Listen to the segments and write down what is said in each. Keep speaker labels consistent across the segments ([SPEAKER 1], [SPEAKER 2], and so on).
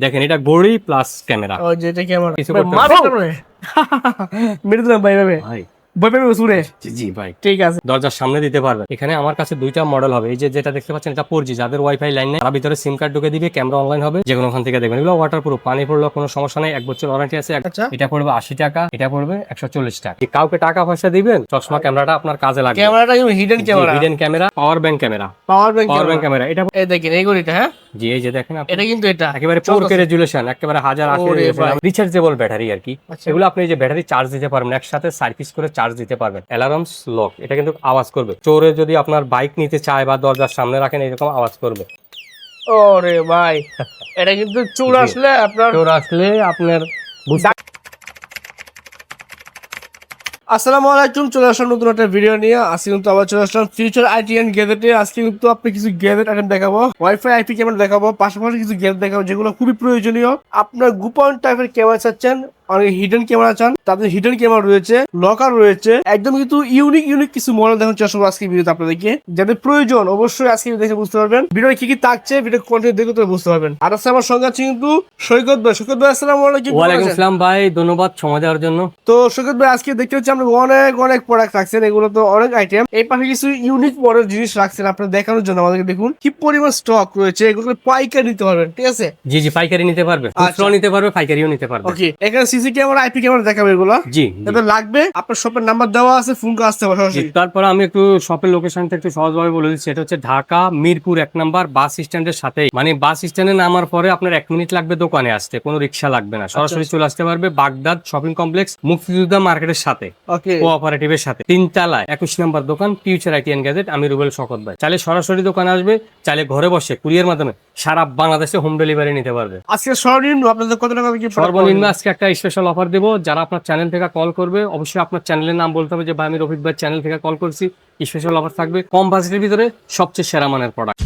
[SPEAKER 1] দেখেন এটা গড়ি প্লাস ক্যামেরা
[SPEAKER 2] ও যেটা ক্যামেরা
[SPEAKER 1] কিছু করতে
[SPEAKER 2] মারো দিলাম ভাই
[SPEAKER 1] ভাই। জি, ভাই।
[SPEAKER 2] ঠিক আছে।
[SPEAKER 1] দরজার সামনে দিতে পারবেন। এখানে আমার কাছে দুইটা মডেল হবে। এই যে যেটা দেখতে পাচ্ছেন এটা ফোর যাদের ওয়াইফাই লাইন নেই তারা ভিতরে সিম কার্ড ঢুকে দিবে ক্যামেরা অনলাইন হবে। যে কোনো ওখান থেকে দেখবেন। এগুলো ওয়াটার প্রুফ পানি পড়লেও কোনো সমস্যা নেই। এক বছর ওয়ারেন্টি আছে।
[SPEAKER 2] আচ্ছা।
[SPEAKER 1] এটা পড়বে আশি টাকা এটা পড়বে একশো চল্লিশ টাকা। কাউকে টাকা পয়সা দিবেন চশমা ক্যামেরাটা আপনার কাজে লাগবে।
[SPEAKER 2] ক্যামেরাটা hidden camera
[SPEAKER 1] hidden camera power bank camera
[SPEAKER 2] power bank
[SPEAKER 1] power bank camera এটা
[SPEAKER 2] দেখেন এই গড়িটা হ্যাঁ?
[SPEAKER 1] জি এই যে দেখেন
[SPEAKER 2] এটা কিন্তু এটা
[SPEAKER 1] একেবারে ফোর কে রেজুলেশন একেবারে হাজার আশি রিচার্জেবল ব্যাটারি আর কি।
[SPEAKER 2] আচ্ছা।
[SPEAKER 1] এগুলো আপনি যে ব্যাটারি চার্জ দিতে পারবেন একসাথে সার্ভিস করে চার্জ দিতে পারবেন। অ্যালার্ম লক এটা কিন্তু আওয়াজ করবে। চোরে যদি আপনার বাইক নিতে চায় বা দরজার সামনে রাখেন এরকম আওয়াজ করবে।
[SPEAKER 2] ওরে ভাই এটা কিন্তু
[SPEAKER 1] চোর
[SPEAKER 2] আসলে আপনার
[SPEAKER 1] চোর আসলে আপনার
[SPEAKER 2] আসসালামু আলাইকুম, চলে আসলাম নতুন একটা ভিডিও নিয়ে। আজকে কিন্তু আবার চলে আসলাম ফিউচার আইটি এন্ড গ্যাজেটে আজকে কিন্তু আপনি কিছু গ্যাজেট আইটেম দেখাবো ওয়াইফাই আইপি ক্যামেরা দেখাবো, পাশাপাশি কিছু গ্যাজেট দেখাবো, যেগুলো খুবই প্রয়োজনীয়। আপনার গোপন টাইপের ক্যামেরা চাচ্ছেন অনেকে হিডেন ক্যামেরা চান তাদের হিডেন ক্যামেরা রয়েছে লকার রয়েছে একদম কিন্তু ইউনিক ইউনিক কিছু মডেল চেষ্টা করব আজকে ভিডিওতে আপনাদেরকে। যাদের প্রয়োজন অবশ্যই আজকে দেখে বুঝতে পারবেন। ভিডিও কি কি থাকছে ভিডিও কন্টেন্ট দেখে তো বুঝতে পারবেন। আর আছে আমার সঙ্গে আছে কিন্তু সৈকত ভাই। সৈকত ভাই আসসালামু আলাইকুম
[SPEAKER 1] ওয়ালাইকুম
[SPEAKER 2] আছেন?
[SPEAKER 1] আসসালাম ভাই ধন্যবাদ সময় দেওয়ার জন্য।
[SPEAKER 2] তো সৈকত ভাই আজকে দেখতে হচ্ছে আমরা অনেক অনেক প্রোডাক্ট রাখছেন। এগুলো তো অনেক আইটেম এই পাশে কিছু ইউনিক মডেল জিনিস রাখছেন আপনার দেখানোর জন্য আমাদেরকে দেখুন। কি পরিমাণ স্টক রয়েছে এগুলো পাইকারি নিতে পারবেন ঠিক আছে?
[SPEAKER 1] জি জি পাইকারি নিতে পারবে খুচরো নিতে পারবে পাইকারিও নিতে পারবে।
[SPEAKER 2] ওকে এখানে সিসি ক্যামেরা আইপি ক্যামেরা দেখাবে এগুলো।
[SPEAKER 1] জি।
[SPEAKER 2] যাদের লাগবে। আপনার শপের নাম্বার দেওয়া আছে ফোন করে আসতে সরাসরি।
[SPEAKER 1] তারপরে আমি একটু শপের লোকেশনটা একটু সহজভাবে বলে দিচ্ছি। এটা হচ্ছে ঢাকা মিরপুর এক নাম্বার বাস স্ট্যান্ডের সাথেই। মানে বাস স্ট্যান্ডে নামার পরে আপনার এক মিনিট লাগবে দোকানে আসতে কোনো রিক্সা লাগবে না। সরাসরি চলে আসতে পারবে বাগদাদ শপিং কমপ্লেক্স মুক্তিযোদ্ধা মার্কেটের সাথে কোঅপারেটিভের সাথে। তিনতলায় একুশ নাম্বার দোকান ফিউচার আইটি গ্যাজেট আমি রুবেল শকত ভাই। চাইলে সরাসরি দোকানে আসবে চাইলে ঘরে বসে কুরিয়ার মাধ্যমে সারা বাংলাদেশে হোম ডেলিভারি নিতে পারবে।
[SPEAKER 2] আজকে সর্বনিম্ন আপনাদের কত টাকা কি
[SPEAKER 1] সর্বনিম্ন আজকে একটা স্পেশাল অফার দেবো। যারা আপনার চ্যানেল থেকে কল করবে অবশ্যই আপনার চ্যানেলের নাম বলতে হবে যে ভাই আমি রফিক ভাই চ্যানেল থেকে কল করছি। স্পেশাল অফার থাকবে। কম বাজেটের ভিতরে সবচেয়ে সেরা মানের প্রোডাক্ট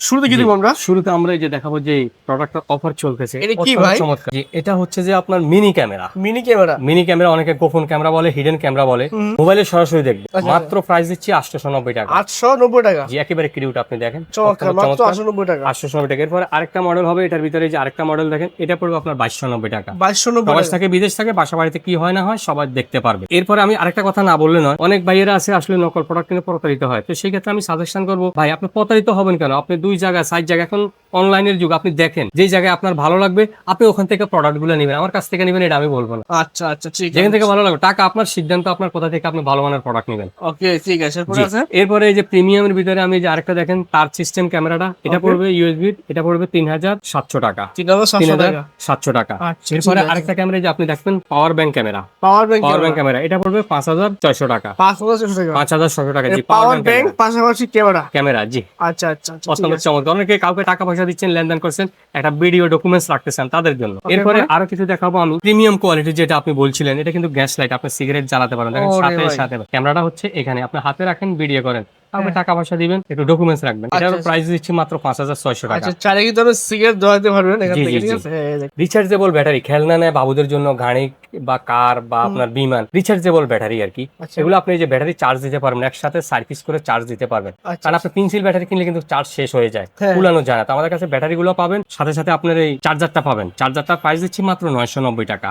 [SPEAKER 2] শুরুতে কি আমরা?
[SPEAKER 1] শুরুতে আমরা এই যে দেখাবো যে প্রোডাক্টের অফার চলতেছে।
[SPEAKER 2] এটা কি ভাই?
[SPEAKER 1] চমৎকার। এটা হচ্ছে যে আপনার mini camera
[SPEAKER 2] mini camera
[SPEAKER 1] mini camera অনেকে গোপন ক্যামেরা বলে হিডেন ক্যামেরা বলে। মোবাইলে সরাসরি দেখবে।
[SPEAKER 2] আচ্ছা।
[SPEAKER 1] মাত্র প্রাইস দিচ্ছি আটশো নব্বই টাকা।
[SPEAKER 2] আটশো নব্বই টাকা?
[SPEAKER 1] জি একেবারে কিউট আপনি দেখেন।
[SPEAKER 2] চমৎকার মাত্র
[SPEAKER 1] চমৎকার।
[SPEAKER 2] আটশো নব্বই টাকা।
[SPEAKER 1] আটশো নব্বই টাকা। এরপরে আরেকটা মডেল হবে এটার ভিতরে যে আরেকটা মডেল দেখেন এটা পড়বে আপনার বাইশশো নব্বই টাকা।
[SPEAKER 2] বাইশশো নব্বই
[SPEAKER 1] প্রবাস
[SPEAKER 2] টাকা।
[SPEAKER 1] থাকে বিদেশ থাকে বাসা বাড়িতে কি হয় না হয় সবাই দেখতে পারবে। এরপরে আমি আরেকটা কথা না বললে নয় অনেক ভাইয়েরা আছে আসলে নকল প্রোডাক্ট কিনে প্রতারিত হয়। তো সেই ক্ষেত্রে আমি সাজেশন করব ভাই আপনি প্রতারিত হবেন কেন? আপনি দুই জায়গায় সাইড জায়গা। এখন অনলাইনের যুগ আপনি দেখেন যেই জায়গায় আপনার ভালো লাগবে আপনি ওখান থেকে প্রোডাক্টগুলো নেবেন। আমার কাছ থেকে নেবেন এটা আমি বলব না।
[SPEAKER 2] আচ্ছা আচ্ছা ঠিক
[SPEAKER 1] যেখান থেকে ভালো লাগবে টাকা আপনার সিদ্ধান্ত আপনার কোথা থেকে আপনি ভালো মানের প্রোডাক্ট নেবেন।
[SPEAKER 2] ওকে ঠিক আছে এরপরে
[SPEAKER 1] জি।
[SPEAKER 2] আছে?
[SPEAKER 1] এরপরে এই যে প্রিমিয়ামের ভিতরে আমি যে আরেকটা দেখেন তার সিস্টেম ক্যামেরাটা এটা পড়বে ইউএসবি এটা পড়বে তিন হাজার সাতশো টাকা।
[SPEAKER 2] তিন হাজার সাতশো টাকা। আচ্ছা,
[SPEAKER 1] এরপরে আরেকটা ক্যামেরা যে আপনি দেখবেন power bank camera
[SPEAKER 2] power bank
[SPEAKER 1] power bank camera এটা পড়বে পাঁচ হাজার ছয়শো টাকা।
[SPEAKER 2] পাঁচ হাজার ছশো টাকা।
[SPEAKER 1] পাঁচ হাজার ছশো টাকা জি
[SPEAKER 2] পাওয়ার ব্যাংক পাশাপাশি ক্যামেরা
[SPEAKER 1] ক্যামেরা জি।
[SPEAKER 2] আচ্ছা আচ্ছা ঠিক
[SPEAKER 1] চমৎকার। অনেকে কাউকে টাকা পয়সা দিচ্ছেন লেনদেন করছেন একটা ভিডিও ডকুমেন্টস রাখতেছেন তাদের জন্য। এরপরে? আরও কিছু দেখাবো আমি। প্রিমিয়াম কোয়ালিটি যেটা আপনি বলছিলেন এটা কিন্তু গ্যাস লাইট আপনি সিগারেট জ্বালাতে পারেন। দেখেন সাথে। সাথে। ক্যামেরাটা হচ্ছে এখানে। আপনি হাতে রাখেন ভিডিও করেন। কাউকে টাকা পয়সা দিবেন একটু ডকুমেন্টস রাখবেন।
[SPEAKER 2] হ্যাঁ। আচ্ছা,
[SPEAKER 1] এটার
[SPEAKER 2] আচ্ছা।
[SPEAKER 1] প্রাইস দিচ্ছি মাত্র পাঁচ হাজার ছয়শো টাকা।
[SPEAKER 2] আচ্ছা চারে কিন্তু আপনি সিগারেট ধরাতে পারবেন এখান থেকে ঠিক আছে?
[SPEAKER 1] রিচার্জেবল ব্যাটারি খেলনা নেয় বাবুদের জন্য গাড়ি বা কার বা আপনার বিমান রিচার্জেবল ব্যাটারি আর কি।
[SPEAKER 2] আচ্ছা।
[SPEAKER 1] এগুলো আপনি যে ব্যাটারি চার্জ দিতে পারবেন একসাথে সার্ভিস করে চার্জ দিতে পারবেন।
[SPEAKER 2] আচ্ছা
[SPEAKER 1] কারণ আপনি পেন্সিল ব্যাটারি কিনলে কিন্তু চার্জ শেষ হয়ে যায়
[SPEAKER 2] হ্যাঁ।
[SPEAKER 1] কুলানো যায় না। তো আমাদের কাছে ব্যাটারি গুলো পাবেন সাথে সাথে আপনার এই চার্জারটা পাবেন। চার্জারটা প্রাইস দিচ্ছি মাত্র নয়শো নব্বই টাকা।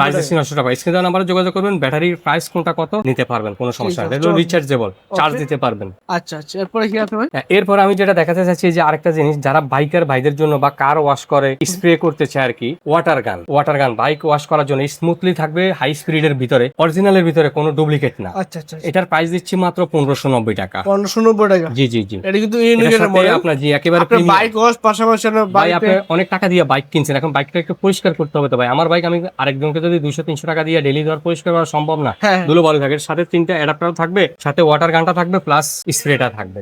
[SPEAKER 1] প্রাইস। দিচ্ছি নয়শো টাকা। স্ক্রিন নাম্বারে যোগাযোগ করবেন ব্যাটারির প্রাইস কোনটা কত নিতে পারবেন কোনো সমস্যা নেই। রিচার্জেবল চার্জ দিতে পারবেন।
[SPEAKER 2] আচ্ছা আচ্ছা এরপরে কি আছে ভাই?
[SPEAKER 1] হ্যাঁ, এরপর আমি যেটা দেখাতে চাচ্ছি যে আরেকটা জিনিস যারা বাইকার ভাইদের জন্য বা কার ওয়াশ করে স্প্রে করতে চায় আর কি ওয়াটার গান ওয়াটার গান বাইক ওয়াশ করার জন্য স্মুথলি থাকবে হাই স্পিডের ভিতরে অরিজিনালের ভিতরে কোনো ডুপ্লিকেট না।
[SPEAKER 2] আচ্ছা আচ্ছা
[SPEAKER 1] এটার প্রাইস দিচ্ছি মাত্র পনেরোশো নব্বই টাকা।
[SPEAKER 2] পনেরোশো নব্বই টাকা?
[SPEAKER 1] জি জি জি।
[SPEAKER 2] এটা কিন্তু ইউনিকের মডেল
[SPEAKER 1] আপনার জি একেবারে premium।
[SPEAKER 2] বাইক ওয়াশ পাশাপাশি
[SPEAKER 1] ভাই আপনি অনেক টাকা দিয়ে বাইক কিনছেন। এখন বাইকটা একটু পরিষ্কার করতে হবে তো ভাই। আমার বাইক আমি আরেকজনকে যদি দুইশো তিনশো টাকা দিয়ে ডেলি ধর পরিষ্কার করা সম্ভব না
[SPEAKER 2] হ্যাঁ হ্যাঁ।
[SPEAKER 1] ধুলো বালু থাকে। সাথে তিনটা অ্যাডাপ্টার থাকবে সাথে ওয়াটার গানটা থাকবে প্লাস স্প্রেটা থাকবে।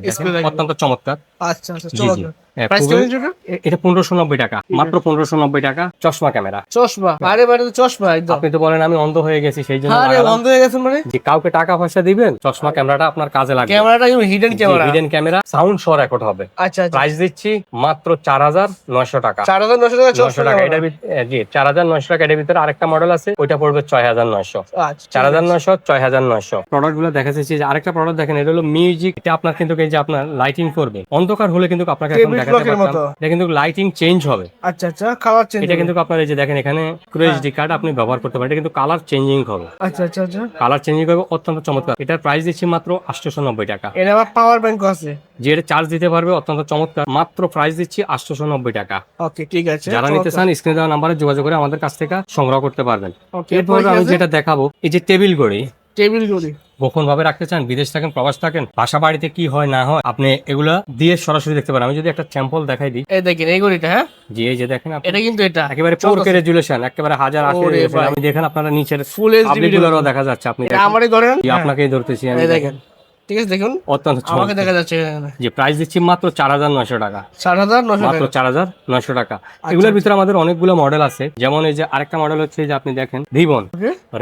[SPEAKER 1] অত্যন্ত চমৎকার।
[SPEAKER 2] আচ্ছা আচ্ছা চমৎকার। টাকা
[SPEAKER 1] এটা পনেরোশো নব্বই টাকা মাত্র পনেরোশো নব্বই টাকা চশমা ক্যামেরা।
[SPEAKER 2] চশমা আরে তো চশমা একদম।
[SPEAKER 1] আপনি তো বলেন আমি অন্ধ হয়ে গেছি সেই জন্য।
[SPEAKER 2] বন্ধ হয়ে গেছে মানে?
[SPEAKER 1] যে কাউকে টাকা পয়সা দিবেন চশমা ক্যামেরাটা আপনার কাজে লাগবে।
[SPEAKER 2] ক্যামেরাটা কিন্তু hidden camera.
[SPEAKER 1] Hidden camera sound show record হবে।
[SPEAKER 2] আচ্ছা আচ্ছা।
[SPEAKER 1] প্রাইস দিচ্ছি মাত্র চার হাজার নয়শো টাকা।
[SPEAKER 2] চার হাজার টাকা
[SPEAKER 1] নয়শো
[SPEAKER 2] চশমা
[SPEAKER 1] টাকা এটা জি চার হাজার নয়শো টাকা এটার ভিতরে আরেকটা মডেল আছে ওইটা পড়বে ছয় হাজার নয়শো।
[SPEAKER 2] আচ্ছা
[SPEAKER 1] চার হাজার নয়শো ছয় হাজার নয়শো। প্রোডাক্টগুলো দেখা যাচ্ছে যে আরেকটা প্রোডাক্ট দেখেন এটা হলো মিউজিক এটা আপনার কিন্তু যে আপনার লাইটিং করবে। অন্ধকার হলে কিন্তু আপনাকে এখন দেখাতে পারতাম। এটা কিন্তু লাইটিং চেঞ্জ হবে।
[SPEAKER 2] আচ্ছা আচ্ছা কালার চেঞ্জ
[SPEAKER 1] এটা কিন্তু আপনার এই যে দেখেন এখানে ক্রোএসডি কার্ড আপনি ব্যবহার করতে পারেন এটা কিন্তু কালার চেঞ্জিং হবে।
[SPEAKER 2] আচ্ছা আচ্ছা আচ্ছা।
[SPEAKER 1] কালার চেঞ্জিং হবে অত্যন্ত চমৎকার। এটার প্রাইস দিচ্ছি মাত্র আটশোশো নব্বই টাকা।
[SPEAKER 2] এটা আবার পাওয়ার ব্যাংক আছে।
[SPEAKER 1] যে এটা চার্জ দিতে পারবে অত্যন্ত চমৎকার। মাত্র প্রাইস দিচ্ছি আটশোশো নব্বই টাকা।
[SPEAKER 2] ওকে ঠিক আছে
[SPEAKER 1] যারা নিতে চান স্ক্রিনে দেওয়া নাম্বারে যোগাযোগ করে আমাদের কাছ থেকে সংগ্রহ করতে পারবেন। এরপর আমি যেটা দেখাবো এই যে টেবিল গড়ি
[SPEAKER 2] টেবিল গুলি
[SPEAKER 1] গোপন ভাবে রাখতে চান বিদেশ থাকেন প্রবাস থাকেন বাসা বাড়িতে কি হয় না হয় আপনি এগুলো দিয়ে সরাসরি দেখতে পারেন। আমি যদি একটা স্যাম্পল দেখাই দিই।
[SPEAKER 2] এই দেখেন এই গড়িটা হ্যাঁ?
[SPEAKER 1] জি এই যে দেখেন
[SPEAKER 2] এটা কিন্তু এটা
[SPEAKER 1] একেবারে ফোর কে রেজুলেশন একেবারে হাজার আশি আমি দেখেন আপনারা নিচের
[SPEAKER 2] ফুল এইচডি
[SPEAKER 1] দেখা যাচ্ছে আপনি
[SPEAKER 2] আমারই ধরেন?
[SPEAKER 1] জি, আপনাকেই ধরতেছি আমি
[SPEAKER 2] এই দেখেন। ঠিক আছে দেখুন।
[SPEAKER 1] অত্যন্ত
[SPEAKER 2] আমাকে দেখা যাচ্ছে
[SPEAKER 1] যে প্রাইস দিচ্ছি মাত্র চার হাজার নয়শো টাকা।
[SPEAKER 2] ষাট হাজার নশো
[SPEAKER 1] মাত্র চার হাজার নয়শো টাকা।
[SPEAKER 2] আচ্ছা,
[SPEAKER 1] এগুলোর ভিতরে আমাদের অনেকগুলো মডেল আছে। যেমন এই যে আরেকটা মডেল হচ্ছে যে আপনি দেখেন রিবন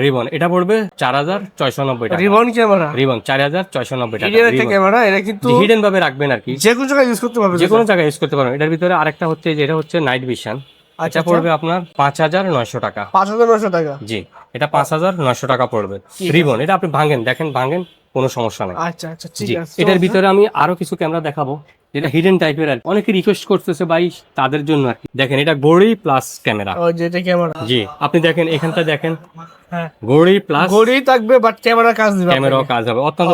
[SPEAKER 1] রিবন এটা পড়বে চার হাজার ছয়শো নব্বই টাকা।
[SPEAKER 2] রিবন ক্যামেরা
[SPEAKER 1] রিবন চার হাজার ছয়শো নব্বই টাকা।
[SPEAKER 2] ক্যামেরা এটা কিন্তু
[SPEAKER 1] হিডেন ভাবে রাখবেন আর কি।
[SPEAKER 2] যে কোনো জায়গায় ইউজ করতে পারবে
[SPEAKER 1] যে কোনো জায়গায় ইউজ করতে পারবেন। এটার ভিতরে আরেকটা হচ্ছে যে এটা হচ্ছে নাইট ভিশন
[SPEAKER 2] আচ্ছা
[SPEAKER 1] পড়বে আপনার পাঁচ হাজার নয়শো টাকা।
[SPEAKER 2] পাঁচ হাজার নশো টাকা।
[SPEAKER 1] জি এটা পাঁচ হাজার নয়শো টাকা পড়বে। রিবন এটা আপনি ভাঙেন দেখেন ভাঙেন। কোনো সমস্যা নেই।
[SPEAKER 2] আচ্ছা আচ্ছা ঠিক আছে।
[SPEAKER 1] এটার ভিতরে আমি আরও কিছু ক্যামেরা দেখাবো যেটা হিডেন টাইপের আর অনেকে রিকোয়েস্ট করতেছে ভাই তাদের জন্য আর কি। দেখেন এটা বড়ই প্লাস ক্যামেরা
[SPEAKER 2] ও যেটা ক্যামেরা
[SPEAKER 1] জি আপনি দেখেন এখানটা দেখেন।
[SPEAKER 2] হ্যাঁ।
[SPEAKER 1] প্লাস
[SPEAKER 2] ঘড়ি থাকবে বাট ক্যামেরা কাজ দিবে
[SPEAKER 1] ক্যামেরাও কাজ হবে। অত্যন্ত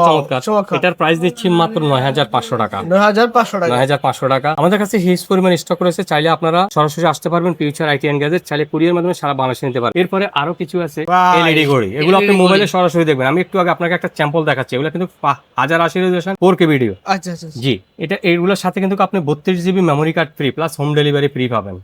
[SPEAKER 1] চমৎকার। এটার প্রাইস দিচ্ছি মাত্র নয় হাজার পাঁচশো টাকা।
[SPEAKER 2] নয় হাজার পাঁচশো টাকা।
[SPEAKER 1] নয় হাজার পাঁচশো টাকা। আমাদের কাছে হিউজ পরিমাণ স্টক রয়েছে। চাইলে আপনারা সরাসরি আসতে পারবেন ফিউচার আইটি এন্ড গ্যাজেট চাইলে কুরিয়ার মাধ্যমে সারা বাংলাদেশে নিতে পারবেন। এরপরে আরও কিছু আছে। এলইডি ঘড়ি। এগুলো আপনি মোবাইলে সরাসরি দেখবেন। আমি একটু আগে আপনাকে একটা স্যাম্পল দেখাচ্ছি। এগুলো কিন্তু হাজার আশি রেজুলেশন ফোর কে ভিডিও
[SPEAKER 2] আচ্ছা আচ্ছা।
[SPEAKER 1] জি। এটা এইগুলোর সাথে কিন্তু আপনি বত্রিশ GB memory card free plus home delivery free পাবেন।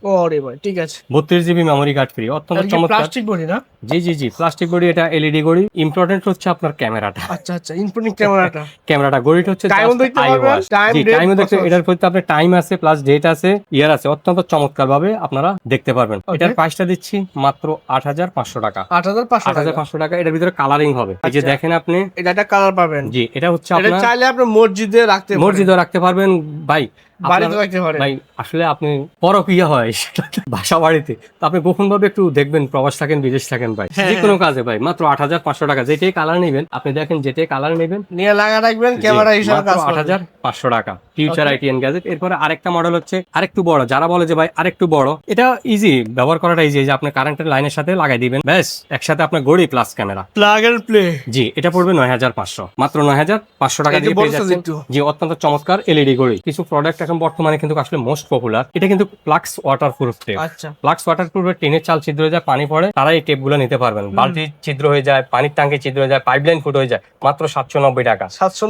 [SPEAKER 2] ভাই ঠিক আছে।
[SPEAKER 1] বত্রিশ জিবি মেমোরি কার্ড ফ্রি অত্যন্ত চমৎকার।
[SPEAKER 2] প্লাস্টিক বডি না?
[SPEAKER 1] জি জি জি। প্লাস্টিক গড়ি এটা এলইডি গড়ি ইম্পর্টেন্ট হচ্ছে আপনার ক্যামেরাটা।
[SPEAKER 2] আচ্ছা আচ্ছা ইনপুটিং ক্যামেরাটা।
[SPEAKER 1] ক্যামেরাটা ঘড়িটা হচ্ছে just
[SPEAKER 2] দেখতে
[SPEAKER 1] এটার প্রতি আপনার টাইম আছে প্লাস ডেট আছে ইয়ার আছে। অত্যন্ত চমৎকার ভাবে আপনারা দেখতে পারবেন. এটার প্রাইসটা দিচ্ছি মাত্র আট হাজার পাঁচশো টাকা।
[SPEAKER 2] আট হাজার পাঁচশো
[SPEAKER 1] হাজার
[SPEAKER 2] টাকা
[SPEAKER 1] পাঁচশো টাকা। এটার ভিতরে কালারিং হবে। এই যে
[SPEAKER 2] আচ্ছা।
[SPEAKER 1] দেখেন আপনি।
[SPEAKER 2] এটা একটা কালার পাবেন।
[SPEAKER 1] জি এটা হচ্ছে
[SPEAKER 2] এটা
[SPEAKER 1] আপনার
[SPEAKER 2] চাইলে আপনি মসজিদে রাখতে পারেন।
[SPEAKER 1] মসজিদও রাখতে পারবেন। ভাই
[SPEAKER 2] বাড়িতে
[SPEAKER 1] ভাই আসলে আপনি পরকিয়া হয় বাসা বাড়িতে তো আপনি গোপন ভাবে একটু দেখবেন প্রবাস থাকেন বিদেশ থাকেন ভাই।
[SPEAKER 2] হ্যাঁ,
[SPEAKER 1] যে কোনো কাজে ভাই মাত্র আট হাজার পাঁচশো টাকা। যেটাই কালার নেবেন আপনি দেখেন যেটাই কালার নেবেন।
[SPEAKER 2] নিয়ে লাগা রাখবেন ক্যামেরা হিসাবে কাজ
[SPEAKER 1] আট হাজার পাঁচশো টাকা ফিউচার আইটি এন্ড গ্যাজেট এরপরে আরেকটা মডেল হচ্ছে আরেকটু বড়। যারা বলে যে ভাই আরেকটু বড় এটা ইজি ব্যবহার করাটা ইজি যে আপনি কারেন্টের লাইনের সাথে লাগাই দিবেন ব্যাস একসাথে আপনার গড়ি plus camera
[SPEAKER 2] plug and play
[SPEAKER 1] জি এটা পড়বে নয় হাজার পাঁচশো। মাত্র নয় হাজার পাঁচশো টাকা দিয়ে পেয়ে যাচ্ছেন। জি অত্যন্ত চমৎকার এলইডি ঘড়ি। কিছু প্রোডাক্ট এখন বর্তমানে কিন্তু আসলে মোস্ট পপুলার এটা কিন্তু প্লাক্স ওয়াটার প্রুফ টেপ
[SPEAKER 2] আচ্ছা।
[SPEAKER 1] প্লাক্স ওয়াটার প্রুফের টিনের চাল ছিদ্র হয়ে যায় পানি পড়ে তারা এই টেপগুলো নিতে পারবেন। বালতি ছিদ্র হয়ে যায় পানির ট্যাঙ্কে ছিদ্র হয়ে যায় পাইপলাইন ফুট হয়ে যায় মাত্র সাতশো নব্বই টাকা।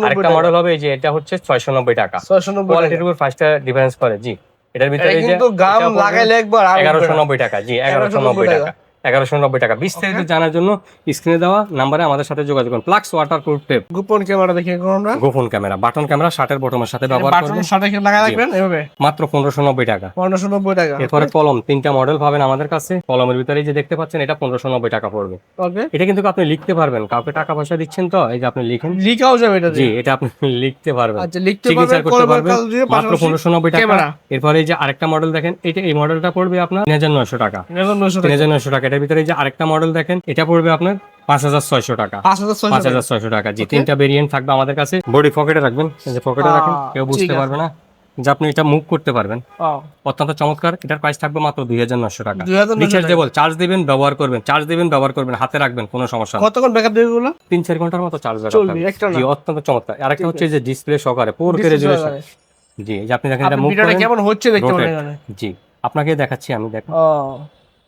[SPEAKER 1] আরেকটা মডেল হবে যে এটা হচ্ছে ছয়শো নব্বই টাকা। কোয়ালিটির উপর ফার্স্টটা ডিফারেন্স করে জি। এটার ভিতরে এই যে
[SPEAKER 2] কিন্তু গাম লাগাইলে একবার
[SPEAKER 1] এগারোশো। নব্বই টাকা জি এগারোশো নব্বই টাকা। এগারোশো নব্বই টাকা। বিস্তারিত জানার জন্য স্ক্রিনে দেওয়া নাম্বারে আমাদের সাথে যোগাযোগ করুন। প্লাক্স ওয়াটার প্রুফ টেপ
[SPEAKER 2] গোপন ক্যামেরা দেখে আমরা?
[SPEAKER 1] গোপন ক্যামেরা বাটন ক্যামেরা শার্টের বটমের সাথে ব্যবহার করবেন।
[SPEAKER 2] সাথে লাগা রাখবেন? এভাবে?
[SPEAKER 1] মাত্র পনেরোশো নব্বই টাকা।
[SPEAKER 2] পনেরোশো নব্বই টাকা।
[SPEAKER 1] এরপরে কলম তিনটা মডেল পাবেন আমাদের কাছে। কলমের ভিতরে যে দেখতে পাচ্ছেন এটা পনেরোশো নব্বই টাকা পড়বে। এটা কিন্তু আপনি লিখতে পারবেন। কাউকে টাকা পয়সা দিচ্ছেন তো এই যে আপনি লিখেন।
[SPEAKER 2] লিখাও যাবে এটা
[SPEAKER 1] জি এটা আপনি লিখতে পারবেন।
[SPEAKER 2] আচ্ছা লিখতে পারবেন
[SPEAKER 1] করতে পারবেন। মাত্র পনেরোশো নব্বই টাকা। এরপরে এই যে আরেকটা মডেল দেখেন এটা এই মডেলটা পড়বে আপনার তিন হাজার নয়শো টাকা। তিন হাজার নয়শো টাকা এটার ভিতরে যে আরেকটা মডেল দেখেন এটা পড়বে আপনার পাঁচ হাজার ছয়শো টাকা।
[SPEAKER 2] পাঁচ হাজার ছয়শো
[SPEAKER 1] পাঁচ
[SPEAKER 2] টাকা।
[SPEAKER 1] জি তিনটা ভেরিয়েন্ট থাকবে আমাদের কাছে বডি পকেটে রাখবেন যে পকেটে রাখেন কেউ বুঝতে পারবে না। যে আপনি এটা মুভ করতে পারবেন। অত্যন্ত চমৎকার এটার প্রাইস থাকবে মাত্র দুই হাজার নশো টাকা। রিচার্জেবল চার্জ দিবেন ব্যবহার করবেন চার্জ দিবেন ব্যবহার করবেন হাতে রাখবেন কোনো সমস্যা
[SPEAKER 2] কতক্ষণ ব্যাকআপ দেবে গুলো
[SPEAKER 1] তিন চার ঘণ্টার মতো চার্জ। জি অত্যন্ত চমৎকার। আরেকটা হচ্ছে যে ডিসপ্লে সহকারে ফোর কে রেজুলেশন জি আপনি দেখেন এটা মুভ
[SPEAKER 2] কেমন হচ্ছে দেখতে পারেন
[SPEAKER 1] জি আপনাকে দেখাচ্ছি আমি দেখেন।
[SPEAKER 2] ও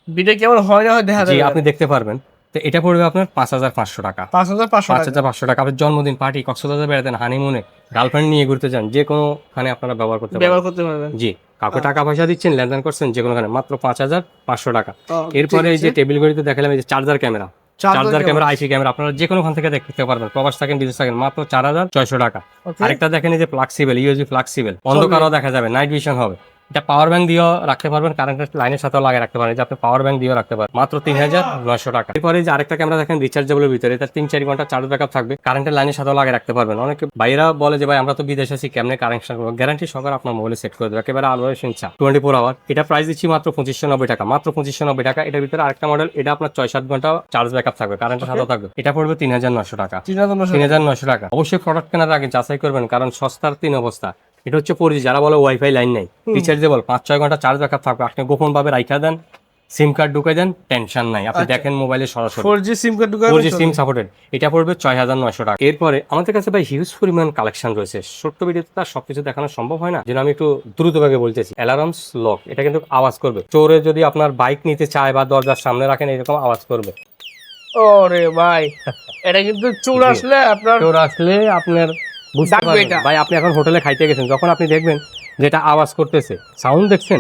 [SPEAKER 2] ভিডিও কেমন হয় না হয় দেখা যাবে।
[SPEAKER 1] আপনি দেখতে পারবেন। তো এটা পড়বে আপনার পাঁচ হাজার পাঁচশো টাকা।
[SPEAKER 2] পাঁচ হাজার পাঁচশো
[SPEAKER 1] পাঁচ হাজার পাঁচশো টাকা। আপনার জন্মদিন পার্টি কক্সবাজার বেড়াতেন হানিমুনে গার্লফ্রেন্ড নিয়ে ঘুরতে যান যে কোনোখানে আপনারা ব্যবহার করতে
[SPEAKER 2] ব্যবহার করতে পারবেন।
[SPEAKER 1] জি কাউকে টাকা পয়সা দিচ্ছেন লেনদেন করছেন যে কোনোখানে মাত্র পাঁচ হাজার পাঁচশো টাকা। এরপরে এই যে টেবিল ঘড়িতে দেখালাম এই যে charger camera.
[SPEAKER 2] Charger
[SPEAKER 1] camera. IC camera আপনারা যে কোনোখান থেকে দেখতে পারবেন। প্রবাস থাকেন বিদেশ থাকেন মাত্র চার হাজার ছয়শো টাকা। আরেকটা দেখেন এই যে ফ্লাক্সিবল ইউএসবি ফ্লাক্সিবল অন্ধকারও দেখা যাবে নাইট ভিশন হবে। এটা পাওয়ার ব্যাংক দিয়েও রাখতে পারবেন কারেন্টের লাইনের সাথেও লাগিয়ে রাখতে পারেন যে আপনি পাওয়ার ব্যাংক দিয়েও রাখতে পারেন। মাত্র তিন হাজার নয়শো টাকা। এরপরে যে আরেকটা ক্যামেরা দেখেন রিচার্জেবলের ভিতরে এটা তিন চার ঘণ্টা চার্জ ব্যাকআপ থাকবে। কারেন্টের লাইনের সাথেও লাগিয়ে রাখতে পারবেন। অনেকে বাইরা বলে যে ভাই আমরা তো বিদেশে আছি কেমনে কানেকশন করব? গ্যারান্টি সহকারে আপনার মোবাইলে সেট করে দেবে। একেবারে আলোয় সিনচা। টোয়েন্টি ফোর আওয়ার এটা প্রাইস দিচ্ছি মাত্র পঁচিশশো নব্বই টাকা। মাত্র পঁচিশশো নব্বই টাকা। এটার ভিতরে আরেকটা মডেল এটা আপনার ছয় সাত ঘণ্টা চার্জ ব্যাকআপ থাকবে। কারেন্টের সাথেও থাকবে। এটা পড়বে তিন হাজার নশো টাকা।
[SPEAKER 2] তিন হাজার নয়শো
[SPEAKER 1] তিন হাজার নশো টাকা। অবশ্যই প্রোডাক্ট কেনার আগে যাচাই করবেন কারণ সস্তার তিন অবস্থা। এটা হচ্ছে ফোর যারা বলে ওয়াইফাই লাইন নাই। রিচার্জেবল পাঁচ ছয় ঘণ্টা চার্জ ব্যাকআপ থাকবে। আপনি গোপন ভাবে রাইখা দেন সিম কার্ড ঢুকে দেন টেনশন নাই। আপনি
[SPEAKER 2] আচ্ছা।
[SPEAKER 1] দেখেন মোবাইলে সরাসরি।
[SPEAKER 2] ফোর জি সিম কার্ড ঢুকাবে
[SPEAKER 1] ফোর জি সিম সাপোর্টেড এটা পড়বে ছয় হাজার নয়শো টাকা। এরপরে আমাদের কাছে ভাই হিউজ পরিমাণ কালেকশন রয়েছে। ছোট্ট ভিডিওতে তার সবকিছু দেখানো সম্ভব হয় না যেন আমি একটু দ্রুতভাবে বলতেছি। অ্যালার্মস লক এটা কিন্তু আওয়াজ করবে। চোরে যদি আপনার বাইক নিতে চায় বা দরজার সামনে রাখেন এরকম আওয়াজ করবে।
[SPEAKER 2] ওরে ভাই এটা কিন্তু
[SPEAKER 1] চোর
[SPEAKER 2] আসলে আপনার
[SPEAKER 1] চোর আসলে আপনার বুঝতে পারবেন ভাই আপনি এখন হোটেলে খাইতে গেছেন যখন আপনি দেখবেন যেটা আওয়াজ করতেছে সাউন্ড দেখছেন?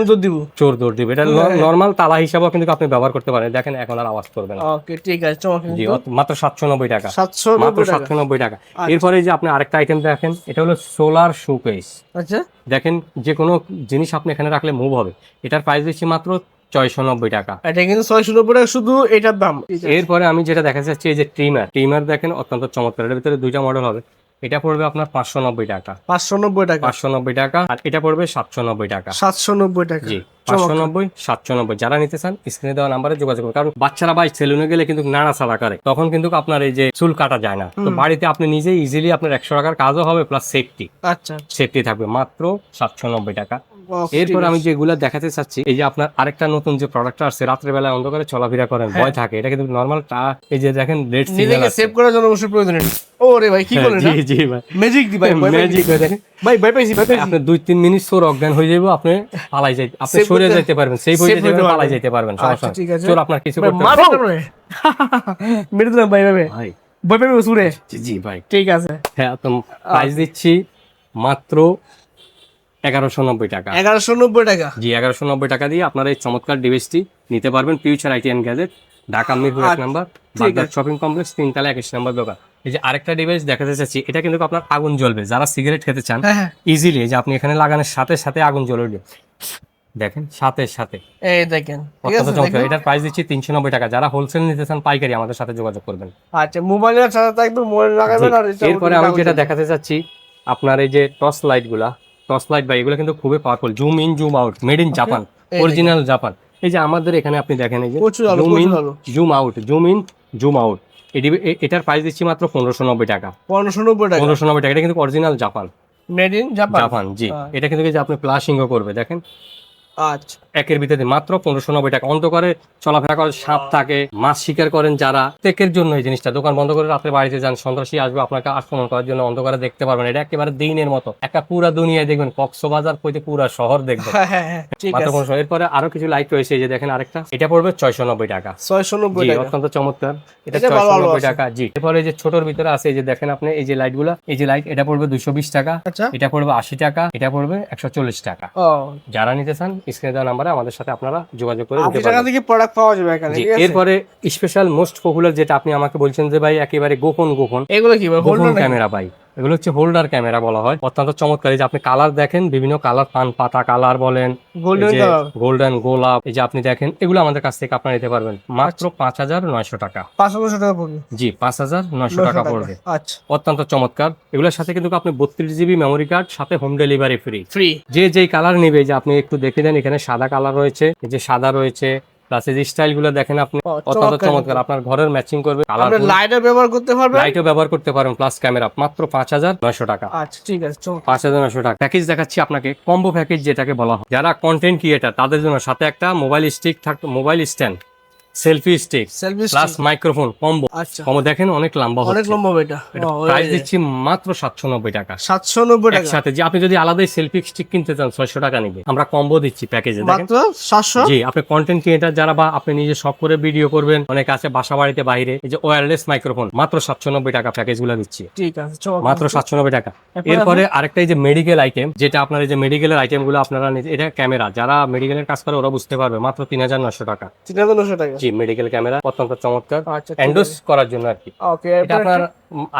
[SPEAKER 2] মধ্যে দিব।
[SPEAKER 1] চোর দৌড় দিবে। এটা
[SPEAKER 2] হ্যাঁ।
[SPEAKER 1] নর্মাল তালা হিসাবেও কিন্তু আপনি ব্যবহার করতে পারেন। দেখেন এখন আর আওয়াজ করবে না।
[SPEAKER 2] ওকে ঠিক আছে
[SPEAKER 1] জি মাত্র সাতশো নব্বই টাকা।
[SPEAKER 2] সাতশো
[SPEAKER 1] মাত্র
[SPEAKER 2] নব্বই টাকা। আচ্ছা।
[SPEAKER 1] এরপরে যে আপনি আরেকটা আইটেম দেখেন এটা হলো সোলার শোকেস
[SPEAKER 2] আচ্ছা।
[SPEAKER 1] দেখেন যে কোনো জিনিস আপনি এখানে রাখলে মুভ হবে। এটার প্রাইস দিচ্ছি মাত্র ছয়শো নব্বই টাকা।
[SPEAKER 2] এটা কিন্তু ছয়শো নব্বই টাকা শুধু এটার দাম।
[SPEAKER 1] এরপরে আমি যেটা দেখা যাচ্ছে এই যে ট্রিমার ট্রিমার দেখেন অত্যন্ত চমৎকার। এটার ভিতরে দুইটা মডেল হবে। এটা পড়বে আপনার পাঁচশো নব্বই টাকা।
[SPEAKER 2] পাঁচশো নব্বই টাকা।
[SPEAKER 1] পাঁচশো নব্বই টাকা আর এটা পড়বে সাতশো নব্বই টাকা।
[SPEAKER 2] সাতশো নব্বই টাকা।
[SPEAKER 1] জি পাঁচশো নব্বই সাতশো নব্বই। যারা নিতে চান স্ক্রিনে দেওয়া নাম্বারে যোগাযোগ করুন। কারণ বাচ্চারা ভাই সেলুনে গেলে কিন্তু নাড়াচাড়া করে। তখন কিন্তু আপনার এই যে চুল কাটা যায় না। তো বাড়িতে আপনি নিজে ইজিলি আপনার একশো টাকার কাজও হবে প্লাস সেফটি
[SPEAKER 2] আচ্ছা।
[SPEAKER 1] সেফটি থাকবে মাত্র সাতশো নব্বই টাকা। এরপর আমি। যেগুলো দেখাতে চাচ্ছি এই যে আপনার আরেকটা নতুন যে প্রোডাক্ট আসছে রাত্রেবেলা অন্ধকারে চলাফেরা করেন ভয় থাকে। এটা কিন্তু নর্মাল এই যে দেখেন রেড সিগন্যাল
[SPEAKER 2] সেভ করার জন্য অবশ্যই প্রয়োজন। নেই ও রে ভাই কি করলেন
[SPEAKER 1] জি জি ভাই।
[SPEAKER 2] ম্যাজিক দি ভাই।
[SPEAKER 1] ম্যাজিক দেখেন।
[SPEAKER 2] ভাই ভয় পাইছি পাইছি।
[SPEAKER 1] আপনি দুই তিন মিনিট সোর অজ্ঞান হয়ে যাব আপনি পালাই যাই আপনি সরে যেতে পারবেন সেই হয়ে যেতে। পালাই যেতে পারবেন সমস্যা
[SPEAKER 2] আচ্ছা, ঠিক আছে।
[SPEAKER 1] চোর আপনার কিছু
[SPEAKER 2] ভাই
[SPEAKER 1] করতে
[SPEAKER 2] মারো
[SPEAKER 1] পারবে
[SPEAKER 2] মেরে দিলাম ভাই ভাই
[SPEAKER 1] ভাই।
[SPEAKER 2] ভয় পাইবে সুরে।
[SPEAKER 1] জি, জি ভাই।
[SPEAKER 2] ঠিক আছে।
[SPEAKER 1] হ্যাঁ তো প্রাইস দিচ্ছি মাত্র এগারোশো নব্বই টাকা।
[SPEAKER 2] এগারোশো নব্বই টাকা?
[SPEAKER 1] জি এগারোশো নব্বই টাকা দিয়ে আপনারা এই চমৎকার ডিভাইসটি নিতে পারবেন। Future IT and gadget Dhaka Mirpur এক
[SPEAKER 2] আচ্ছা,
[SPEAKER 1] নাম্বার বাগদাদ শপিং কমপ্লেক্স তিনতলা একুশ নাম্বার দোকান। এই যে আরেকটা ডিভাইস দেখাতে চাচ্ছি এটা কিন্তু আপনার আগুন জ্বলবে। যারা সিগারেট খেতে চান
[SPEAKER 2] হ্যাঁ হ্যাঁ।
[SPEAKER 1] ইজিলি যে আপনি এখানে লাগানোর সাথে সাথে আগুন জ্বলে উঠবে। দেখেন সাথে সাথে।
[SPEAKER 2] এই দেখেন
[SPEAKER 1] এটার প্রাইস দিচ্ছি তিনশো নব্বই টাকা। যারা হোলসেল নিতে চান পাইকারি আমাদের সাথে যোগাযোগ করবেন।
[SPEAKER 2] আচ্ছা মোবাইলের সাথে থাকবে মোবাইল লাগাবেন আর
[SPEAKER 1] এরপরে আমি যেটা দেখাতে চাচ্ছি আপনার এই যে টর্চ লাইটগুলা টর্চ লাইট বা এগুলো কিন্তু খুবই powerful zoom in zoom out made in Japan original Japan এই যে আমাদের এখানে আপনি দেখেন এই যে zoom in zoom out zoom in zoom out এটার প্রাইস দিচ্ছি মাত্র পনেরোশো নব্বই টাকা।
[SPEAKER 2] পনেরোশো নব্বই টাকা।
[SPEAKER 1] পনেরোশো নব্বই টাকা এটা কিন্তু original Japan
[SPEAKER 2] made in Japan
[SPEAKER 1] Japan জি।
[SPEAKER 2] হ্যাঁ।
[SPEAKER 1] এটা কিন্তু আপনি প্লাসিংও করবে দেখেন।
[SPEAKER 2] আচ্ছা।
[SPEAKER 1] একের ভিতরে মাত্র পনেরোশো নব্বই টাকা। অন্ধকারে চলাফেরা করে সাপ থাকে মাছ শিকার করেন যারা। প্রত্যেকের জন্য এই জিনিসটা। দোকান বন্ধ করে রাত্রে বাড়িতে যান সন্ত্রাসী আসবে আপনাকে আক্রমণ করার জন্য। অন্ধকারে দেখতে পারবেন এটা একেবারে দিনের মতো। একটা পুরা দুনিয়ায় দেখবেন কক্সবাজার কইতে পুরা শহর দেখবেন।
[SPEAKER 2] হ্যাঁ হ্যাঁ হ্যাঁ
[SPEAKER 1] এরপরে আরও কিছু লাইট রয়েছে এই যে দেখেন আরেকটা। এটা পড়বে ছয়শো নব্বই টাকা।
[SPEAKER 2] ছয়শো নব্বই
[SPEAKER 1] অত্যন্ত চমৎকার। এটা ছয়শো নব্বই টাকা। জি এরপরে যে ছোটর ভিতরে আছে এই যে দেখেন আপনি এই যে লাইটগুলা এই যে লাইট এটা পড়বে দুশো বিশ টাকা।
[SPEAKER 2] আচ্ছা।
[SPEAKER 1] এটা পড়বে আশি টাকা। এটা পড়বে একশো চল্লিশ টাকা। যারা নিতে চান স্ক্রিনে দেওয়া নাম্বারে আমাদের সাথে আপনারা যোগাযোগ করে নিতে পারেন
[SPEAKER 2] থেকে প্রোডাক্ট পাওয়া যাবে এখানে
[SPEAKER 1] জি এরপরে স্পেশাল মোস্ট পপুলার যেটা আপনি আমাকে বলছেন যে ভাই একেবারে গোপন গোপন।
[SPEAKER 2] এগুলো কি
[SPEAKER 1] গোপন
[SPEAKER 2] হোল্ডার
[SPEAKER 1] ক্যামেরা ভাই। এগুলো হচ্ছে হোল্ডার ক্যামেরা বলা হয়। অত্যন্ত চমৎকার। এই যে আপনি কালার দেখেন বিভিন্ন কালার পান পাতা কালার বলেন
[SPEAKER 2] গোল্ডেন
[SPEAKER 1] গোলাপ এই যে আপনি দেখেন এগুলো আমাদের কাছ থেকে আপনারা নিতে পারবেন। মাত্র পাঁচ হাজার নয়শো টাকা।
[SPEAKER 2] পাঁচশো টাকা পড়বে।
[SPEAKER 1] জি পাঁচ হাজার নয়শো টাকা পড়বে।
[SPEAKER 2] আচ্ছা।
[SPEAKER 1] অত্যন্ত চমৎকার। এগুলোর সাথে কিন্তু আপনি বত্রিশ জিবি মেমোরি কার্ড সাথে হোম ডেলিভারি ফ্রি
[SPEAKER 2] ফ্রি
[SPEAKER 1] যে যেই কালার নিবে যে আপনি একটু দেখে দেন এখানে সাদা কালার রয়েছে এই যে সাদা রয়েছে প্লাস এই স্টাইলগুলো দেখেন আপনি অত্যন্ত
[SPEAKER 2] চমৎকার
[SPEAKER 1] আপনার ঘরের ম্যাচিং করবে
[SPEAKER 2] আপনি লাইটার ব্যবহার করতে পারবেন?
[SPEAKER 1] লাইটও ব্যবহার করতে পারেন প্লাস ক্যামেরা মাত্র পাঁচ হাজার নয়শো টাকা।
[SPEAKER 2] আচ্ছা ঠিক আছে চমৎকার।
[SPEAKER 1] পাঁচ হাজার নয়শো টাকা। প্যাকেজ দেখাচ্ছি আপনাকে কম্বো প্যাকেজ যেটাকে বলা হয়। যারা কন্টেন্ট ক্রিয়েটার তাদের জন্য সাথে একটা মোবাইল স্টিক থাকতো mobile stand selfie stick plus microphone combo
[SPEAKER 2] আচ্ছা।
[SPEAKER 1] কম্বো দেখেন অনেক লম্বা
[SPEAKER 2] অনেক লম্বা এটা।
[SPEAKER 1] প্রাইস দিচ্ছি মাত্র সাতশো নব্বই টাকা।
[SPEAKER 2] সাতশো নব্বই টাকা।
[SPEAKER 1] একসাথে যে আপনি যদি সেলফি স্টিক কিনতে চান ছয়শো টাকা নিবে। আমরা কম্বো দিচ্ছি প্যাকেজে
[SPEAKER 2] মাত্র সাতশো?
[SPEAKER 1] জি আপনি কন্টেন্ট ক্রিয়েটার যারা বা আপনি নিজে শখ করে ভিডিও করবেন অনেক আছে বাসা বাড়িতে বাইরে এই যে ওয়্যারলেস মাইক্রোফোন মাত্র সাতশো নব্বই টাকা প্যাকেজগুলো দিচ্ছি।
[SPEAKER 2] ঠিক আছে
[SPEAKER 1] মাত্র সাতশো নব্বই টাকা।
[SPEAKER 2] এরপরে
[SPEAKER 1] এরপরে আরেকটা এই যে মেডিকেল আইটেম যেটা আপনার এই যে মেডিকেলের আইটেমগুলো আপনারা এটা ক্যামেরা যারা মেডিকেলের কাজ করে ওরা বুঝতে পারবে মাত্র তিন হাজার নশো টাকা।
[SPEAKER 2] তিন হাজার নশো টাকা।
[SPEAKER 1] জি মেডিকেল ক্যামেরা অত্যন্ত চমৎকার।
[SPEAKER 2] আচ্ছা
[SPEAKER 1] এন্ডোস করার জন্য আর কি।
[SPEAKER 2] ওকে
[SPEAKER 1] এটা আপনার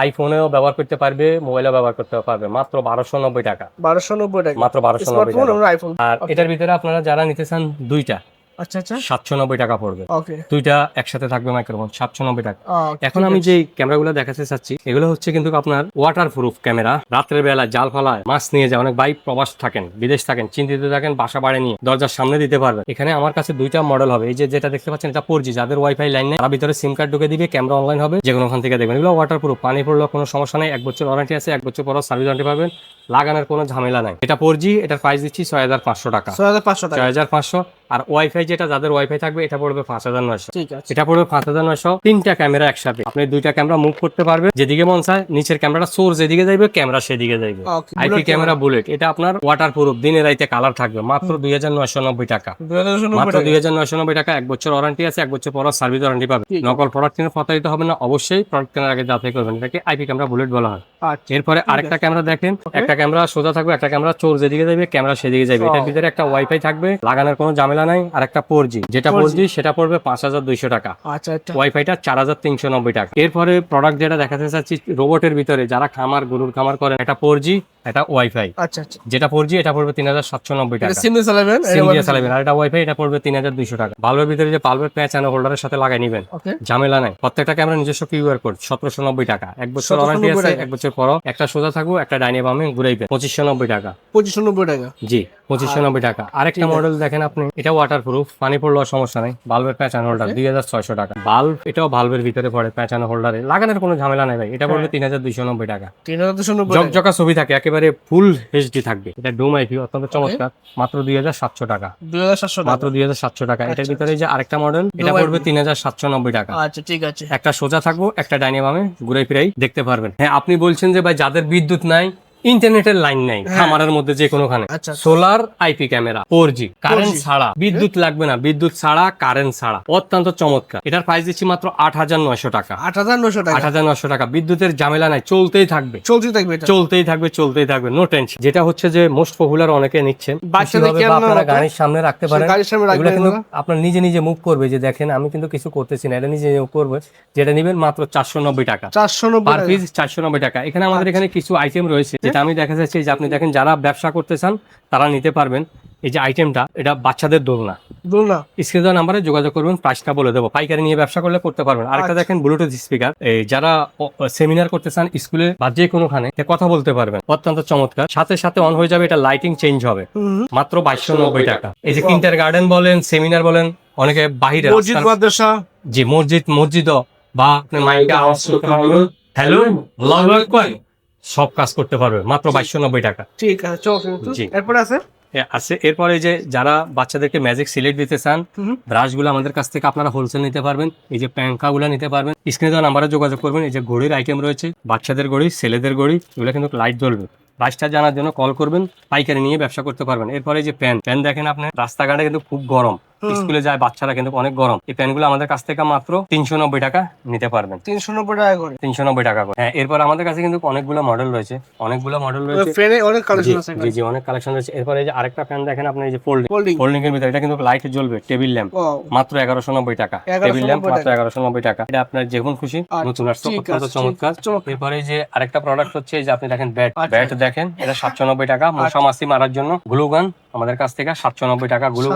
[SPEAKER 1] আইফোনেও ব্যবহার করতে পারবে মোবাইলেও ব্যবহার করতে পারবে মাত্র বারোশো নব্বই টাকা।
[SPEAKER 2] বারোশো নব্বই টাকা।
[SPEAKER 1] মাত্র বারোশো নব্বই টাকা। আর এটার ভিতরে আপনারা যারা নিতে চান দুইটা
[SPEAKER 2] আচ্ছা আচ্ছা।
[SPEAKER 1] সাতশো নব্বই টাকা পড়বে।
[SPEAKER 2] ওকে
[SPEAKER 1] দুইটা একসাথে থাকবে মাইক্রোফোন সাতশো নব্বই টাকা। এখন আমি যে ক্যামেরাগুলো দেখাতে চাচ্ছি এগুলো হচ্ছে কিন্তু আপনার ওয়াটার প্রুফ ক্যামেরা। রাত্রের বেলা জাল ফালায় মাছ নিয়ে যায় অনেক বাইক প্রবাস থাকেন বিদেশ থাকেন চিন্তিত থাকেন বাসা বাড়ি নিয়ে দরজার সামনে দিতে পারবেন। এখানে আমার কাছে দুইটা মডেল হবে। এই যে যেটা দেখতে পাচ্ছেন এটা ফোর জি যাদের ওয়াইফাই লাইন নেই তারা ভিতরে সিম কার্ড ঢুকে দিবে ক্যামেরা অনলাইন হবে যে কোনো ওখান থেকে দেখবেন। এগুলো ওয়াটার প্রুফ পানি পড়লেও কোনো সমস্যা নেই এক বছর ওয়ারেন্টি আছে এক বছর পর সার্ভিস ওয়ারেন্টি পাবেন লাগানোর কোনো ঝামেলা নাই। এটা ফোর জি এটার প্রাইস দিচ্ছি ছয় হাজার পাঁচশো টাকা।
[SPEAKER 2] ছয় হাজার পাঁচশো টাকা।
[SPEAKER 1] ছয় হাজার পাঁচশো আর ওয়াইফাই যেটা যাদের ওয়াইফাই থাকবে এটা পড়বে পাঁচ হাজার নয়শো। এটা পড়বে পাঁচ হাজার নয়শো। তিনটা ক্যামেরা একসাথে। আপনি দুইটা ক্যামেরা মুভ করতে পারবে যেদিকে মন চায় নিচের ক্যামেরাটা সোর্স যেদিকে যাইবে ক্যামেরা সেদিকে যাইবে। আইপি ক্যামেরা বুলেট এটা আপনার ওয়াটার প্রুফ দিনে রাইতে কালার থাকবে। মাত্র দুই হাজার নয়শো নব্বই টাকা। মাত্র দুই হাজার নয়শো নব্বই টাকা। এক বছর ওয়ারেন্টি আছে এক বছর পর সার্ভিস ওয়ারেন্টি পাবে। নকল প্রোডাক্ট কিনে প্রতারিত হবে না। অবশ্যই প্রোডাক্ট কেনার আগে যাচাই করবেন। এটাকে আইপি ক্যামেরা বুলেট বলা হয়।
[SPEAKER 2] আচ্ছা।
[SPEAKER 1] এরপরে আরেকটা ক্যামেরা দেখেন। একটা ক্যামেরা সোজা থাকবে একটা ক্যামেরা চোর যেদিকে যাবে ক্যামেরা সেদিকে যাবে এটার
[SPEAKER 2] Oh.
[SPEAKER 1] ভিতরে একটা ওয়াইফাই থাকবে। লাগানোর কোনো ঝামেলা নাই আর একটা ফোর জি যেটা
[SPEAKER 2] 4G
[SPEAKER 1] ফোর জি সেটা পড়বে পাঁচ হাজার দুইশো টাকা।
[SPEAKER 2] আচ্ছা
[SPEAKER 1] ওয়াইফাইটা চার হাজার তিনশো নব্বই টাকা। এরপরে প্রোডাক্ট যেটা দেখাতে চাচ্ছি রোবটের ভিতরে যারা খামার গরুর খামার করেন একটা ফোর জি একটা ওয়াইফাই
[SPEAKER 2] আচ্ছা আচ্ছা।
[SPEAKER 1] যেটা ফোর জি এটা পড়বে তিন হাজার সাতশো নব্বই টাকা।
[SPEAKER 2] সিম চালাবেন
[SPEAKER 1] সিম দিয়ে চালাবেন আর এটা ওয়াইফাই এটা পড়বে তিন হাজার দুইশো টাকা। বাল্বের ভিতরে যে বাল্বের প্যাচ আনো হোল্ডারের সাথে লাগাই নিবেন। ঝামেলা নাই। প্রত্যেকটা ক্যামেরা নিজস্ব কিউআর কোড সতেরোশো নব্বই টাকা। এক বছর ওয়ারেন্টি আছে এক বছর পর একটা সোজা থাকব একটা ডাইনে বামে ঘুরাইবে পঁচিশশো নব্বই টাকা।
[SPEAKER 2] পঁচিশশো নব্বই টাকা।
[SPEAKER 1] জি পঁচিশশো নব্বই টাকা। আরেকটা মডেল দেখেন আপনি। এটা ওয়াটার প্রুফ পানি পড়লেও সমস্যা নেই। বাল্বের প্যাচান হোল্ডার দুই হাজার ছয়শো টাকা। বাল্ব এটাও বাল্বের ভিতরে পড়ে প্যাচানো হোল্ডারে লাগানোর কোনো ঝামেলা নাই ভাই এটা পড়বে তিন হাজার দুইশো নব্বই টাকা।
[SPEAKER 2] তিন হাজার দুশো নব্বই
[SPEAKER 1] জকজকা ছবি থাকে একেবারে ফুল এইচডি থাকবে। এটা ডোম আইপি অত্যন্ত চমৎকার। মাত্র দুই হাজার সাতশো টাকা।
[SPEAKER 2] দুই হাজার সাতশো
[SPEAKER 1] মাত্র দুই হাজার সাতশো টাকা। এটার
[SPEAKER 2] আচ্ছা,
[SPEAKER 1] ভিতরে যে আরেকটা মডেল এটা পড়বে তিন হাজার সাতশো নব্বই টাকা।
[SPEAKER 2] আচ্ছা ঠিক আছে।
[SPEAKER 1] একটা সোজা থাকব একটা ডাইনে বামে ঘুরে ফিরাই দেখতে পারবেন। হ্যাঁ আপনি বলছেন যে ভাই যাদের বিদ্যুৎ নাই ইন্টারনেটের লাইন নাই খামারের মধ্যে যে কোনোখানে।
[SPEAKER 2] আচ্ছা
[SPEAKER 1] solar IP camera four G current ছাড়া। বিদ্যুৎ লাগবে না বিদ্যুৎ ছাড়া কারেন্ট ছাড়া। অত্যন্ত চমৎকার। এটার প্রাইস দিচ্ছি মাত্র আট হাজার নয়শো টাকা।
[SPEAKER 2] আট হাজার নশো
[SPEAKER 1] আট হাজার নয়শো টাকা। বিদ্যুতের ঝামেলা নাই চলতেই থাকবে।
[SPEAKER 2] চলতে থাকবে
[SPEAKER 1] চলতেই থাকবে চলতেই থাকবে নো টেনশন যেটা হচ্ছে যে মোস্ট পপুলার অনেকে
[SPEAKER 2] কেমন
[SPEAKER 1] আপনারা গাড়ির সামনে রাখতে পারেন। এগুলো কিন্তু আপনার নিজে নিজে মুভ করবে যে দেখেন আমি কিন্তু কিছু করতেছি না। এটা নিজে নিজে মুভ করবে। যেটা নিবেন মাত্র চারশো নব্বই টাকা।
[SPEAKER 2] চারশো নব্বই
[SPEAKER 1] পিস চারশো নব্বই টাকা। এখানে আমাদের এখানে কিছু আইটেম রয়েছে যেটা আমি দেখা যাচ্ছে যে আপনি দেখেন যারা ব্যবসা করতে চান তারা নিতে পারবেন। এই যে আইটেমটা এটা বাচ্চাদের দোলনা।
[SPEAKER 2] দূর না
[SPEAKER 1] স্ক্রিন দেওয়া নাম্বারে যোগাযোগ করবেন প্রাইসটা বলে দেবো। পাইকারি নিয়ে ব্যবসা করলে করতে পারবেন। আরেকটা
[SPEAKER 2] আচ্ছা।
[SPEAKER 1] দেখেন ব্লুটুথ স্পিকার এই যারা সেমিনার করতে চান স্কুলে বা যে কোনোখানে এ কথা বলতে পারবেন। অত্যন্ত চমৎকার। সাথে সাথে অন হয়ে যাবে এটা লাইটিং চেঞ্জ হবে। মাত্র বাইশশো নব্বই টাকা। এই যে কিন্টার গার্ডেন বলেন সেমিনার বলেন অনেকে বাহিরে
[SPEAKER 2] মসজিদ মাদ্রাসা?
[SPEAKER 1] জি মসজিদ মসজিদ বা আপনি মাইকে আওয়াজ করতে হ্যালো আল্লাহু আকবার। সব কাজ করতে পারবে মাত্র বাইশশো নব্বই টাকা।
[SPEAKER 2] ঠিক আছে
[SPEAKER 1] জি।
[SPEAKER 2] এরপরে আছে?
[SPEAKER 1] আছে। এরপরে যে যারা বাচ্চাদেরকে ম্যাজিক সিলেট দিতে চান। ব্রাশগুলো আমাদের কাছ থেকে আপনারা হোলসেল নিতে পারবেন এই যে প্যাঙ্কাগুলো নিতে পারবেন। স্ক্রিনে দেওয়া নাম্বারে যোগাযোগ করবেন এই যে ঘড়ির আইটেম রয়েছে বাচ্চাদের ঘড়ি ছেলেদের ঘড়ি এগুলো কিন্তু লাইট জ্বলবে। প্রাইসটা জানার জন্য কল করবেন পাইকারি নিয়ে ব্যবসা করতে পারবেন। এরপরে যে প্যান প্যান দেখেন আপনি রাস্তাঘাটে কিন্তু খুব গরম। স্কুলে যায় বাচ্চারা কিন্তু অনেক গরম। এই প্যানগুলো আমাদের কাছ থেকে মাত্র তিনশো নব্বই টাকা নিতে পারবেন।
[SPEAKER 2] তিনশো নব্বই টাকা করে?
[SPEAKER 1] তিনশো নব্বই টাকা করে। হ্যাঁ এরপর আমাদের কাছে কিন্তু অনেকগুলো মডেল রয়েছে। অনেকগুলো মডেল রয়েছে।
[SPEAKER 2] অনেক কালেকশন আছে
[SPEAKER 1] জি জি অনেক কালেকশন রয়েছে। এরপরে এই যে আরেকটা ফ্যান দেখেন আপনি এই যে ফোল্ডিং
[SPEAKER 2] ফোল্ডিং
[SPEAKER 1] এর ভিতরে এটা কিন্তু লাইট জ্বলবে টেবিল ল্যাম্প মাত্র এগারোশো নব্বই টাকা। টেবিল ল্যাম্প মাত্র এগারোশো নব্বই টাকা। এটা আপনার যেমন খুশি
[SPEAKER 2] আচ্ছা,
[SPEAKER 1] নতুন আসছে অত্যন্ত চমৎকার। এরপরে যে আরেকটা প্রোডাক্ট হচ্ছে এই যে আপনি দেখেন ব্যাট
[SPEAKER 2] আচ্ছা।
[SPEAKER 1] ব্যাট দেখেন এটা সাতশো নব্বই টাকা। মশা মাছি মারার জন্য গ্লুগান। আমাদের কাছ থেকে সাতশো নব্বই টাকা
[SPEAKER 2] গুলো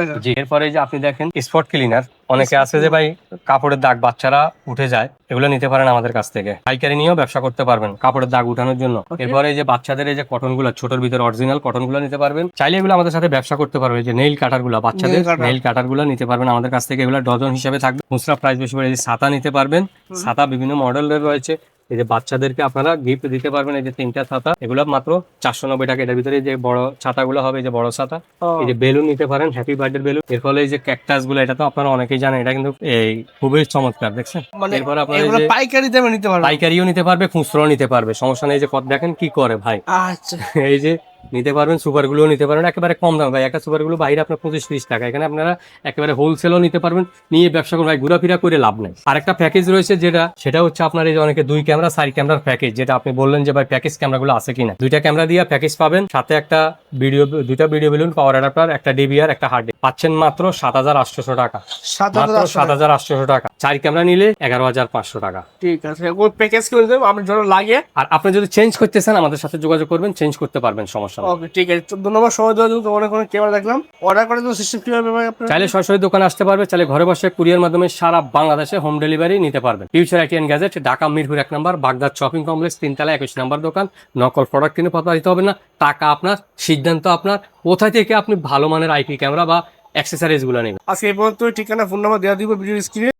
[SPEAKER 2] টাকা।
[SPEAKER 1] জি এরপরে যে আপনি দেখেন স্পট ক্লিনার অনেকে আছে যে ভাই কাপড়ের দাগ বাচ্চারা উঠে যায় এগুলো নিতে পারেন আমাদের কাছ থেকে। পাইকারি নিয়েও ব্যবসা করতে পারবেন কাপড়ের দাগ উঠানোর জন্য। এরপরে যে বাচ্চাদের এই যে কটনগুলো ছোটর ভিতরে অরিজিনাল কটনগুলো নিতে পারবেন। চাইলে এগুলো আমাদের সাথে ব্যবসা করতে পারবে যে নেইল কাটারগুলো বাচ্চাদের নেইল কাটারগুলো নিতে পারবেন আমাদের কাছ থেকে। এগুলো ডজন হিসাবে থাকবে। খুচরা প্রাইস বেশি পড়ে ছাতা নিতে পারবেন। ছাতা বিভিন্ন মডেলের রয়েছে। এই যে বাচ্চাদেরকে আপনারা গিফট দিতে পারবেন এই যে তিনটা ছাতা এগুলো মাত্র চারশো নব্বই টাকা। এটার ভিতরে যে বড় ছাতাগুলো হবে যে বড় ছাতা এই যে বেলুন নিতে পারেন হ্যাপি বার্থডে বেলুন। এর ফলে এই যে ক্যাকটাসগুলো এটা তো আপনারা অনেকেই জানেন এটা কিন্তু এই খুবই চমৎকার দেখছেন?
[SPEAKER 2] মানে
[SPEAKER 1] এরপর আপনার
[SPEAKER 2] পাইকারি দামে নিতে পারবে
[SPEAKER 1] পাইকারিও নিতে পারবে খুচরো নিতে পারবে সমস্যা নেই যে দেখেন কি করে ভাই।
[SPEAKER 2] আচ্ছা।
[SPEAKER 1] এই যে নিতে পারবেন, সুপারগুলোও নিতে পারবেন, একেবারে কম দাম। ভাই, একটা সুপারগুলো বাইরে আপনার পঁচিশ তিরিশ টাকা, এখানে আপনারা একেবারে হোলসেলও নিতে পারবেন। নিয়ে ব্যবসা করুন, ভাই, ঘোরাফেরা করে লাভ নেই। আর একটা প্যাকেজ রয়েছে যেটা, সেটা হচ্ছে আপনার এই যে অনেকে দুই ক্যামেরা সারি ক্যামেরার প্যাকেজ যেটা আপনি বললেন যে, ভাই প্যাকেজ ক্যামেরাগুলো আছে কিনা। দুইটা ক্যামেরা দিয়ে প্যাকেজ পাবেন, সাথে একটা ভিডিও দুইটা ভিডিও বেলুন পাওয়ার অ্যাডাপ্টার একটা ডিবিআর একটা হার্ড পাচ্ছেন মাত্র সাত হাজার আটশোশো টাকা।
[SPEAKER 2] সাত
[SPEAKER 1] মাত্র
[SPEAKER 2] হাজার
[SPEAKER 1] সাত আটশোশো টাকা। চার ক্যামেরা নিলে এগারো হাজার পাঁচশো টাকা।
[SPEAKER 2] ঠিক আছে ওই প্যাকেজ করে দেবো আপনার জন্য লাগে।
[SPEAKER 1] আর আপনি যদি চেঞ্জ করতে চান আমাদের সাথে যোগাযোগ করবেন চেঞ্জ করতে পারবেন সমস্যা
[SPEAKER 2] ওকে ঠিক আছে। নম্বর সময় দেওয়ার জন্য অনেক অনেক ক্যামেরা দেখলাম। অর্ডার করার জন্য সিস্টেম কীভাবে
[SPEAKER 1] চাইলে সরাসরি দোকানে আসতে পারবে চাইলে ঘরে বসে কুরিয়ার মাধ্যমে সারা বাংলাদেশে হোম ডেলিভারি নিতে পারবেন। Future IT and gadget Dhaka Mirpur এক নম্বর বাগদাদ শপিং কমপ্লেক্স তিনতলা একুশ নম্বর দোকান। নকল প্রোডাক্ট কিনে পাতা দিতে হবে না। টাকা আপনার সিদ্ধান্ত আপনার। কোথায় থেকে আপনি ভালো মানের আইপি ক্যামেরা বা অ্যাক্সেসরিজগুলো নেবেন?
[SPEAKER 2] আজকে এই পর্যন্ত ঠিকানা ফোন নাম্বার দেওয়া দিব ভিডিও স্ক্রিনে